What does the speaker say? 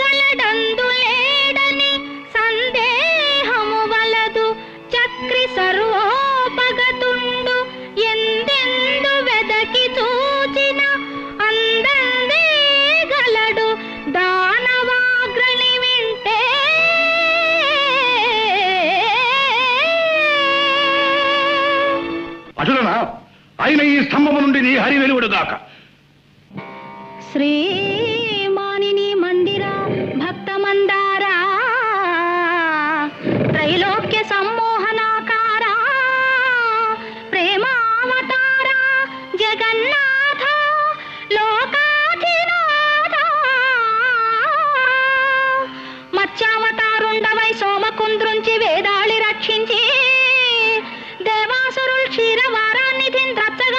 గలడందులేడని సందేహము వలదు. చక్రి సర్వోపగతుండు ఎందెందు వెదకి చూచిన అందందే గలడు. దానవాగ్రణి వింటే అటులనా ఆయన ఈ స్తంభము నుండి నీ హరి వెలువడుగాక. శ్రీ సమ్మోహనాకారా ప్రేమావతారా జగన్నాథ లోకాధినాథ. మత్స్యావతారుండవై సోమకుంద్రుంచి వేదాళి రక్షించి దేవాసురుల్ క్షీరవారాన్ని తింద్రచ్చగా